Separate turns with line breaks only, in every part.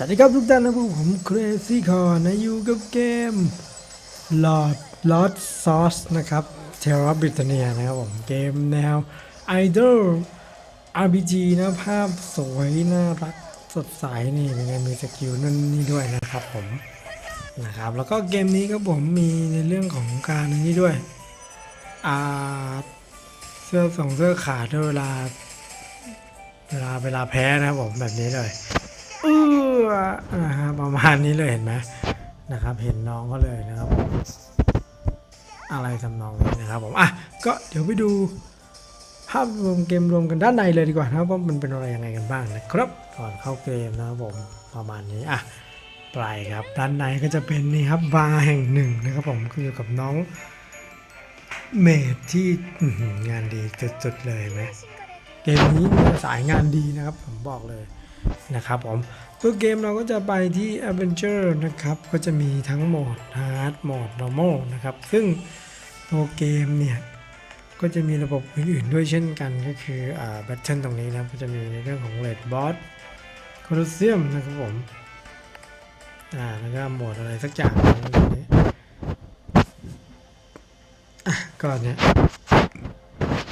สวัสดีครับทุกท่านนะผมเครซี่คอนะอยู่กับเกม Lord Lord Sauce นะครับ Terra Britannia นะครับผมเกมแนว Idol RPG นะภาพสวยน่ารักสดใสนี่เป็นไงมีสกิลนั่นนี่ด้วยนะครับผมนะครับแล้วก็เกมนี้ครับผมมีในเรื่องของการนี้ด้วยอ่าเสื้อส่งเสื้อขาดเวลา เวลาเวลาแพ้นะครับผมแบบนี้เลยเอ อนะฮะประมาณนี้เลยเห็นไหมนะครับ เห็นน้องเขาเลยนะครับ อะไรทำนองนี้นะครับผมอะก็เดี๋ยวไปดูภาพรวมเกมรวมกันด้านในเลยดีกว่านะครับว่ามันเป็นอะไรยังไงกันบ้างนะครับก่อนเข้าเกมนะครับผมประมาณนี้อะไปครับด้านในก็จะเป็นนี่ครับบาร์แห่งหนึ่งนะครับผมคืออยู่กับน้องเมดที่งานดีสุดๆเลยไหมเกมนี้สายงานดีนะครับผมบอกเลยนะครับผม ตัวเกมเราก็จะไปที่ Adventure นะครับ ก็จะมีทั้งโหมด Hard โหมด Normal นะครับ ซึ่งตัวเกมเนี่ย ก็จะมีระบบอื่นๆด้วยเช่นกันก็คืออ่า Battle ตรงนี้นะก็จะมีในเรื่องของ Red Boss Colosseum นะครับผม อ่า แล้วก็โหมดอะไรสักอย่างนึ่งตรงนี้อะก็เนี่ย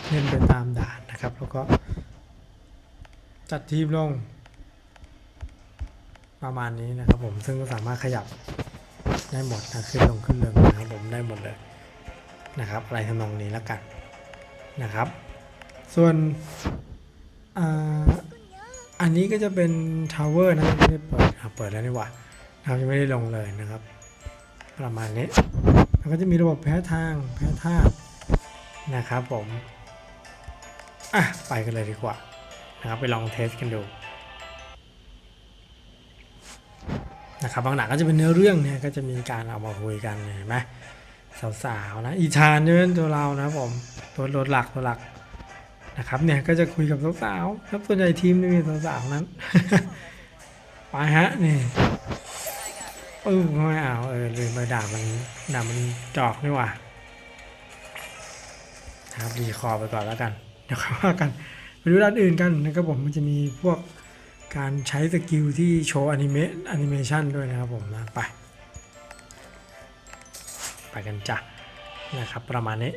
เล่นไปตามด่านนะครับ แล้วก็จัดทีมลง ประมาณนี้นะครับผมซึ่งก็สามารถขยับได้หมดนะขึ้นลงขึ้นลงนะครับผมได้หมดเลยนะครับ อะไรทำนองนี้แล้วกันนะครับ ส่วนอ,อันนี้ก็จะเป็นทาวเวอร์นะไม่ได้เปิดเปิดแล้วนี่หว่านะครับยังไม่ได้ลงเลยนะครับ ประมาณนี้แล้วก็จะมีระบบแพ้ทางแพ้ธานะครับผมอะไปกันเลยดีกว่านะครับไปลองเทสกันดู นะครับบางหนังก็จะเป็นเนื้อเรื่องเนี่ยก็จะมีการเอามาคุยกันเห็นไหมสาวๆนะอีชานเนี่ยเป็นตัวเรานะผมตัวรถหลักตัวหลักนะครับเนี่ยก็จะคุยกับสาวๆครับส่วนใหญ่ทีมจะมีสาวๆนั้นไปฮะนี่ปึ้งไม่เอาเออลืมไปด่ามันด่ามันจอกนี่หว่านะครับรีคอร์ไปก่อนแล้วกัน เดี๋ยวค่อยว่ากันไปดูด้านอื่นกันนะครับผมมันจะมีพวก การใช้สกิลที่โชว์อนิเมะแอนิเมชันด้วยนะครับผมนะไป ไปกันจ้ะนะครับประมาณนี้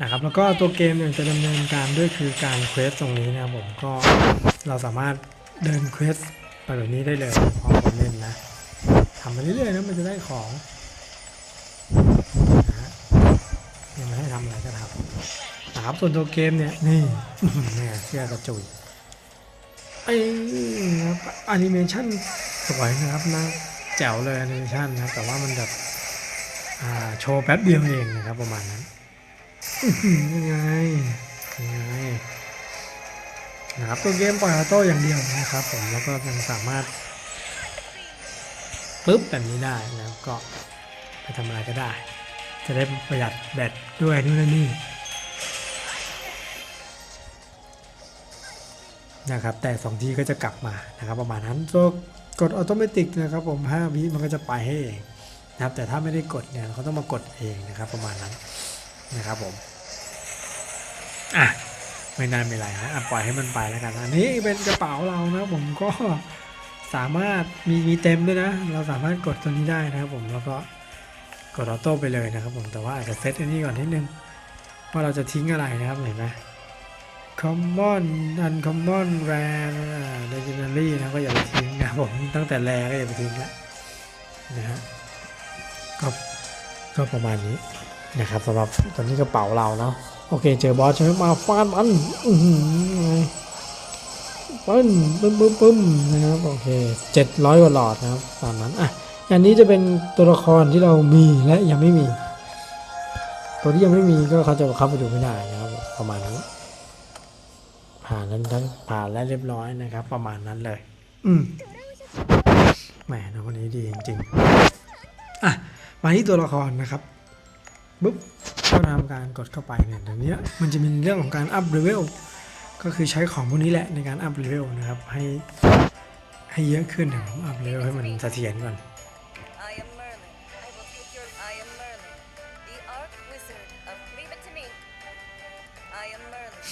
นะครับแล้วก็ตัวเกมเนี่ยจะดำเนินการด้วยคือการเควสตรงนี้นะครับผมก็เราสามารถเดินเควสไปแบบนี้ได้เลยพร้อผมเล่นนะทำไปเรื่อยๆนะมันจะได้ของนะฮะยังไม่ให้ทำอะไรก็ทำนะครับส่วนตัวเกมเนี่ยนี่เนี่ยเสื้อกระจุย ไอ้นะครับแอนิเมชันสวยนะครับนะแจ๋วเลยแอนิเมชันนะครับแต่ว่ามันแบบโชว์แป๊บเดียวเองนะครับประมาณนั้นยังไงยังไงนะครับตัวเกมปล่อยออโต้อย่างเดียวนะครับผมแล้วก็ยังสามารถปุ๊บแบบนี้ได้นะครับก็ไปทำอะไรก็ได้ จะได้ประหยัดแบตด้วยนู่นนนนี่ นะครับแต่2ทีก็จะกลับมานะครับประมาณนั้นตัวกดออโตเมติกนะครับผม5วิมันก็จะไปให้เองนะครับแต่ถ้าไม่ได้กดเนี่ยเขาต้องมากดเองนะครับประมาณนั้นนะครับผมอะไม่นานไม่ไรนะอะปล่อยให้มันไปแล้วกันอันนี้เป็นกระเป๋าเรานะผมก็สามารถมีมีเต็มด้วยนะ เราสามารถกดตัวนี้ได้นะครับผมแล้วก็กดออโต้ไปเลยนะครับผมแต่ว่าอาจจะเซตอันนี้ก่อนนิดนึงว่าเราจะทิ้งอะไรนะครับเห็นไหม common uncommon rare legendary นะก็อย่าไปทิ้งนะผมตั้งแต่แรก็อย่าไปทิ้งละนะฮะก็ก็ประมาณนี้นะครับสำหรับตอนนี้กระเป๋าเราเนาะโอเค เจอบอสใช่ไหมมาฟาดมันปึ้มปึ้มปึ้มปึ้มนะครับโอเคเจ็ดร้อยกว่าหลอดนะครับตามนั้นอะอันนี้จะเป็นตัวละครที่เรามีและยังไม่มี ตัวที่ยังไม่มีก็เขาจะเข้าไปดูไม่ได้นะครับ ประมาณนี้ ผ่านนั้นทั้งผ่านแล้วเรียบร้อยนะครับ ประมาณนั้นเลย อืมแหมน้องคนนี้ดีจริงๆอะมาที่ตัวละครนะครับปุ๊บก็ทำการกดเข้าไปเนี่ยเดี๋ยวนี้มันจะมีเรื่องของการอัพเลเวลก็คือใช้ของพวกนี้แหละในการอัพเลเวลนะครับ ให้ให้เยอะขึ้นเดี๋ยวผมอัพเลเวลให้มันเสถียรก่อน
I am Merlin.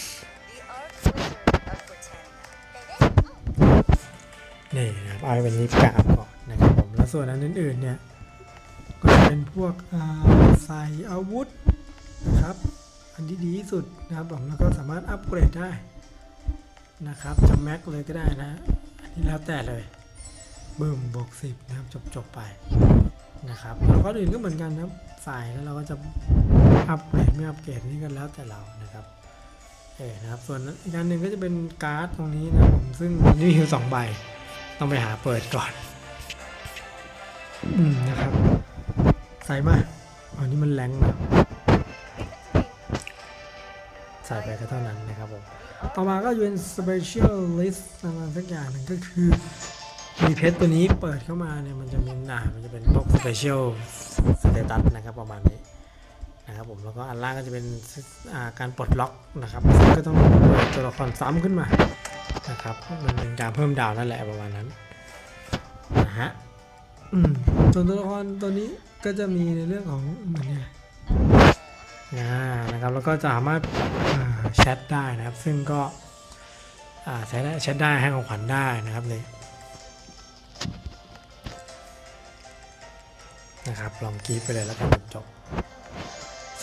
I will take your. I am Merlin, the Arch Wizard of. Leave it to me. I am Merlin, the Arch Wizard of Britannia.
นี่นะครับเอาเป็นยิบกะอัพก่อนนะครับผมแล้วส่วนอันอื่นๆเนี่ยก็จะเป็นพวกใส่อาวุธนะครับ อันที่ดีที่สุดนะครับผมแล้วก็สามารถอัปเกรดได้นะครับจะแม็กเลยก็ได้นะอันนี้แล้วแต่เลยบึ้มบวกสิบนะครับจบจบๆไปนะครับแล้วก็อื่นก็เหมือนกันนะครับใส่แล้วเราก็จะ อัปเกรดไม่อัปเกรดนี่ก็แล้วแต่เรานะครับเออนะครับ ส่วนอีกอันหนึ่งก็จะเป็นการ์ดตรงนี้นะผมซึ่งมันมีอยู่สองใบ ต้องไปหาเปิดก่อน อืมนะครับ ใส่มาอันนี้มันแรงนะใส่ไปก็เท่านั้นนะครับผม ต่อมาก็เป็น special list อะไรสักอย่างหนึ่งก็คือ มีเพชรตัวนี้เปิดเข้ามาเนี่ยมันจะมีหนามันจะเป็นพวก special status นะครับประมาณนี้ นะครับผมแล้วก็อันล่างก็จะเป็นาการปลดล็อกนะครับซึ่งก็ต้องเปิดตัวละครซ้ำขึ้นมานะครับมันเป็นการเพิ่มดาวนั่นแหละประมาณนั้นนะฮะส่วนตัวละครตัวนี้ก็จะมีในเรื่องของเหมือนเนี่ยนะนะครับแล้วก็จะสามารถแชทได้นะครับ ซึ่งก็ใช้ได้แชทได้ให้ของขวัญได้นะครับเลยนะครับลองกรีดไปเลยแล้วกันจบ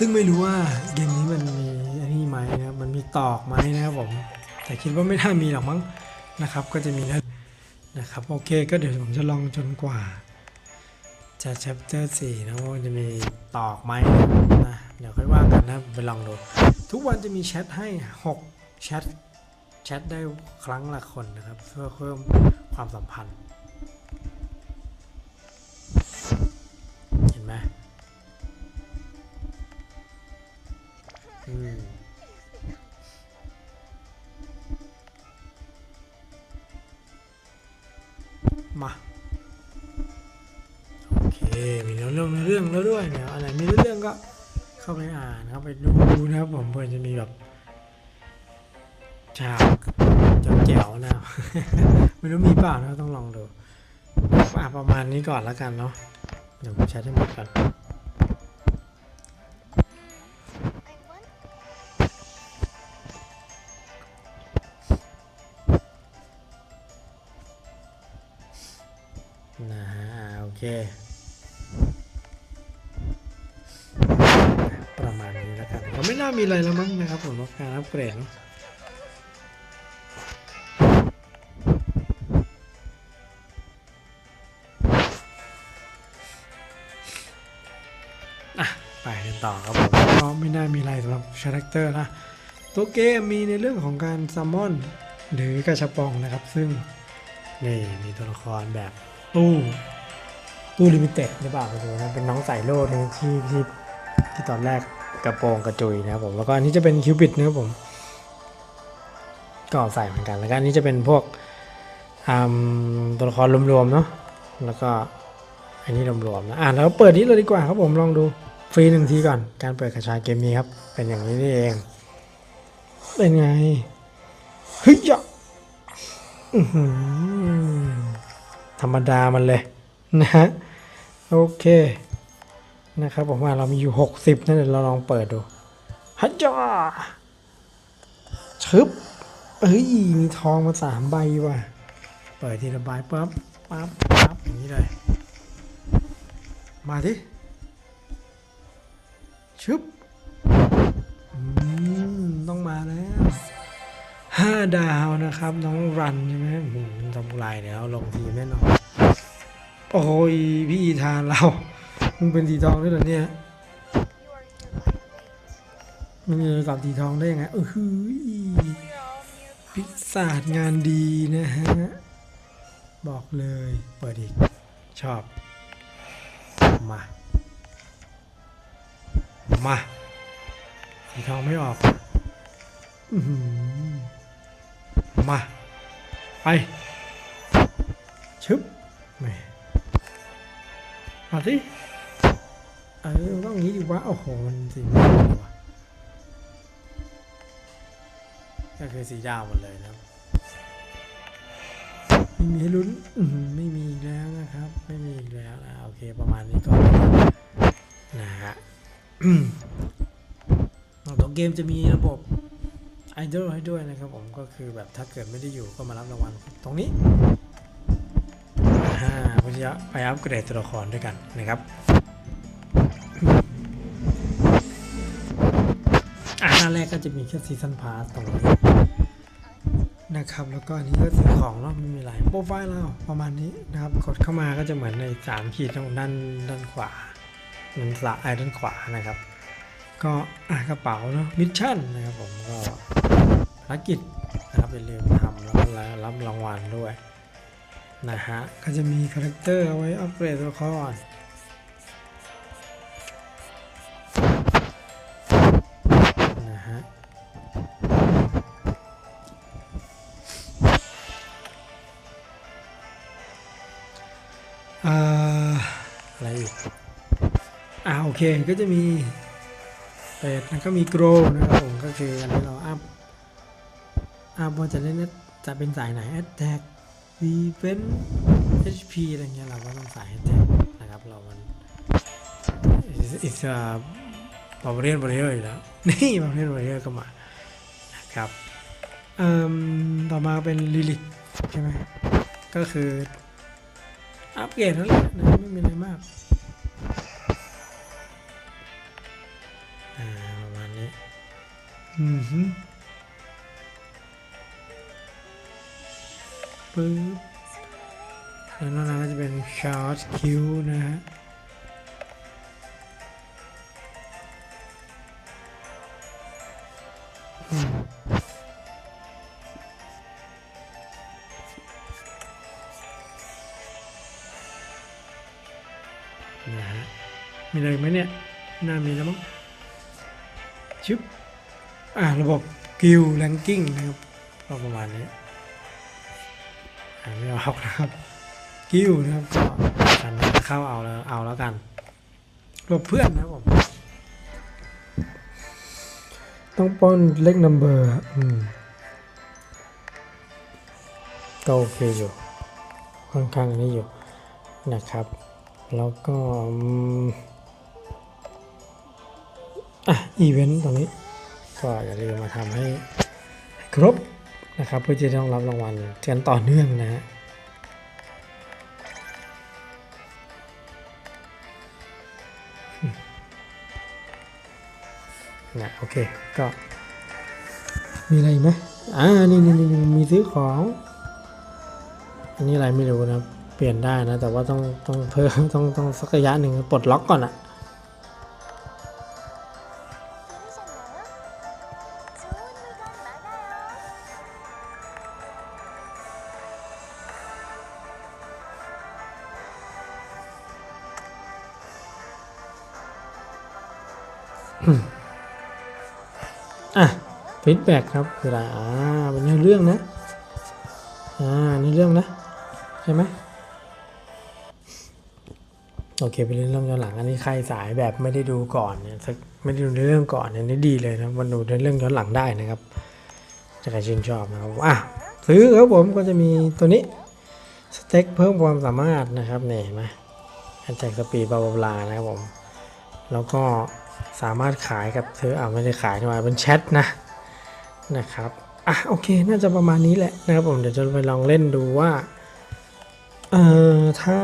ซึ่งไม่รู้ว่าเกมนี้มันมีอันนี้ไหมนะครับมันมีตอกไหมนะครับผมแต่คิดว่าไม่น่ามีหรอกมั้งนะครับ ก็จะมีนะนะครับโอเคก็เดี๋ยวผมจะลองจนกว่า จะ chapter 4นะว่าจะมีตอกไหมนะเดี๋ยวค่อยว่ากันนะไปลองดูทุกวันจะมีแชทให้ 6 แชทแชทได้ครั้งละคนนะครับ เพื่อเพิ่มความสัมพันธ์ เห็นไหม มา โอเค มีเรื่องเรื่องแล้วด้วยเนี่ยอันไหนมีเรื่องก็เข้าไปอ่านเข้าไปดูนะครับผมเพื่อนจะมีแบบฉากแจ๋วๆนะไม่รู้มีเปล่านะต้องลองดูอะประมาณนี้ก่อนแล้วกันเนาะเดี๋ยวผมแชทให้หมดก่อน เค ประมาณนี้แล้วกันก็ไม่น่ามีอะไรแล้วมั้งนะครับผมการอัปเกรดเนอะอะไปกันต่อครับผมก็ไม่น่ามีอะไรสำหรับคาแรคเตอร์นะ ตัวเกมมีในเรื่องของการซัมมอนหรือกระชับปองนะครับ ซึ่งนี่มีตัวละครแบบตู้ ตู้ลิมิเต็ดหรือเปล่าไปดูนะเป็นน้องสายโลดนะที่ที่ที่ตอนแรกกระโปรงกระจุยนะครับผมแล้วก็อันนี้จะเป็นคิวปิดนะครับผมก็ใส่เหมือนกันแล้วก็อันนี้จะเป็นพวกตัวละครรวมๆเนาะแล้วก็อันนี้รวมๆนะอะแล้วเปิดนี้เลยดีกว่าครับผมลองดูฟรีหนึ่งทีก่อน การเปิดกระชายเกมนี้ครับ เป็นอย่างนี้นี่เอง เป็นไงเฮ้ยยะธรรมดามันเลยนะฮะ โอเค นะครับผมว่าเรามีอยู่ 60นั่นเดี๋ยวเราลองเปิดดูฮัจจ้าชึบเอ้ย มีทองมาสามใบว่ะ เปิดทีละใบปั๊บปั๊บปั๊บอย่างนี้เลย มาทีชึบต้องมาแล้วห้าดาวนะครับ น้องรันใช่ไหมหืมทำลายแล้วลงทีแน่นอน โอ้ยพี่อีธานเรา มึงเป็นสีทองด้วยเหรอเนี่ยมันจะกับสีทองได้ยังไงเออหือพิศาจงานดีนะฮะ บอกเลย เปิดอีก ชอบ มา มาสีทองไม่ออกมา ไป ชึบแม่ มาสิเออต้องงี้ดีวะโอ้โหมันสีม่วงวะก็คือสีดาวหมดเลยนะครับไม่มีให้ลุ้นไม่มีอีกแล้วนะครับ ไม่มีอีกแล้วนะโอเคประมาณนี้ก่อนนะฮะตัวเกมจะมีระบบไอดอลให้ด้วยนะครับผมก็คือแบบถ้าเกิดไม่ได้อยู่ก็มารับรางวัลตรงนี้ จะไปอัปเกรดตัวละครด้วยกันนะครับอ่าหน้าแรกก็จะมีแค่ซีซันพาสตรงนี้นะครับ แล้วก็อันนี้ก็ซื้อของเนาะไม่มีอะไรโปรไฟล์เราประมาณนี้นะครับ กดเข้ามาก็จะเหมือนในสามขีดตรงด้านด้านขวาด้านซ้ายด้านขวานะครับ ก็อ่ากระเป๋าเนาะมิชชั่นนะครับผมก็ภารกิจนะครับอย่าลืมทำแล้วก็รับรางวัลด้วย นะฮะ ก็จะมีคาแรคเตอร์เอาไว้อัปเกรดตัวละครนะฮะอ่าอะไรอีก อ่าโอเค ก็จะมีเป็ดแล้วก็มีโกรนะครับผม ก็คืออันนี้เราอัพ อัพว่าจะเล่นจะเป็นสายไหน attack defense HP อะไรเงี้ยเราก็ต้องใสาย attack นะครับเรามัน is a barbarian warrior อยู่แล้วนี่ barbarian warrior ก็มานะครับเอ่มต่อมาเป็น Lilith ใช่ไหมก็คืออัปเกรดนั่นแหละนะไม่มีอะไรมากอ่าประมาณนี้อืมฮึ ปึ๊บแล้วนอกนั้นก็จะเป็นชาร์จคิวนะฮะนะฮะมีอะไรไหมเนี่ย น่ามีแล้วมั้งชึบอ่าระบบกิลแรงกิ้งนะครับประมาณนี้านไม่ออกนะครับกิลนะครับก็การเข้าเอาแล้วเอาแล้วกันระบเพื่อนนะผมต้องป้อนเลขนัมเบอร์อืมก็โอเคอยู่ค่อนข้างนี้อยู่นะครับ แล้วก็อะอีเวนต์ตรงนี้ ก็อย่าลืมมาทำให้ครบ นะครับเพื่อจะต้องรับรางวัลกันต่อเนื่องนะฮะนะโอเคก็ มีอะไรไหมอ่านี่นี่นี่มีซื้อของ อันนี้อะไรไม่รู้นะเปลี่ยนได้นะ แต่ว่าต้องต้องเพิ่มต้องต้องสักระยะหนึ่งปลดล็อกก่อนอะ่ะ ฟีดแบ็กครับคืออะไรอ่าเป็นเรื่องนะอ่าเนื้อเรื่องนะใช่ไหมโอเคไปเรื่องย้อนหลังอันนี้ใครสายแบบไม่ได้ดูก่อนเนี่ยสักไม่ได้ดูในเรื่องก่อนเนี่ยนี่ดีเลยนะมันดูในเรื่องย้อนหลังได้นะครับถ้าใครชื่นชอบนะครับอะซื้อครับผมก็จะมีตัวนี้สเต็กเพิ่มความสามารถนะครับเนี่ยเห็นไหมอันแจกสปีดบาบลานะครับผมแล้วก็สามารถขายกับเธออ่าไม่ได้ขายมาเป็นแชทนะ นะครับอะโอเคน่าจะประมาณนี้แหละนะครับผมเดี๋ยวจะไปลองเล่นดูว่าเอ่อถ้า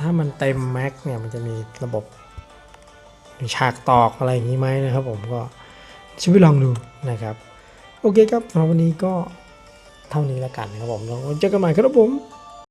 ถ้ามันเต็มแม็กเนี่ยมันจะมีระบบฉากตอกอะไรอย่างนี้ไหมนะครับผมก็จะไปลองดูนะครับ โอเคครับสำหรับวันนี้ก็เท่านี้แล้วกันนะครับผมแล้วเจอกันใหม่ครับผม